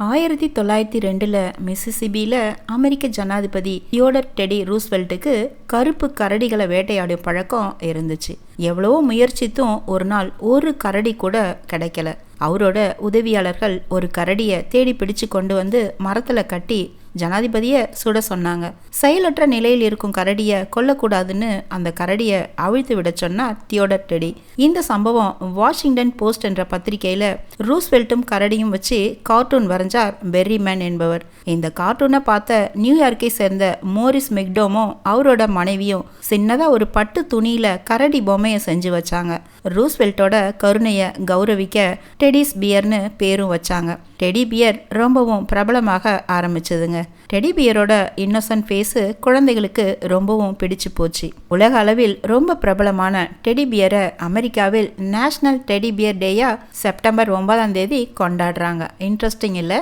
ஆயிரத்தி தொள்ளாயிரத்தி ரெண்டில் மிசிசிபியில் அமெரிக்க ஜனாதிபதி தியோடர் டெடி ரூஸ்வெல்ட்டுக்கு கருப்பு கரடிகளை வேட்டையாடும் பழக்கம் இருந்துச்சு. எவ்வளவோ முயற்சித்தும் ஒரு நாள் ஒரு கரடி கூட கிடைக்கல. அவரோட உதவியாளர்கள் ஒரு கரடியை தேடி பிடிச்சு கொண்டு வந்து மரத்தில் கட்டி ஜனாதிபதியை சுட சொன்னாங்க. செயலற்ற நிலையில் இருக்கும் கரடியை கொல்லக்கூடாதுன்னு அந்த கரடியை அவிழ்த்து விட சொன்னார் தியோடர் டெடி. இந்த சம்பவம் வாஷிங்டன் போஸ்ட் என்ற பத்திரிகையில ரூஸ்வெல்ட்டும் கரடியும் வச்சு கார்ட்டூன் வரைஞ்சார் பெர்ரிமேன் என்பவர். இந்த கார்ட்டூனை பார்த்த நியூயார்க்கை சேர்ந்த மோரிஸ் மெக்டோமும் அவரோட மனைவியும் சின்னதாக ஒரு பட்டு துணியில் கரடி பொம்மையை செஞ்சு வச்சாங்க. ரூஸ்வெல்ட்டோட கருணையை கௌரவிக்க டெடிஸ் பியர்னு பேரும் வச்சாங்க. டெடி பியர் ரொம்பவும் பிரபலமாக ஆரம்பிச்சதுங்க. டெடி பியரோட இன்னோசன்ட் ஃபேஸு குழந்தைகளுக்கு ரொம்பவும் பிடிச்சு போச்சு. உலக அளவில் ரொம்ப பிரபலமான டெடி பியரை அமெரிக்காவில் நேஷனல் டெடி பியர் டேயா செப்டம்பர் ஒன்பதாம் தேதி கொண்டாடுறாங்க. இன்ட்ரெஸ்டிங் இல்லை?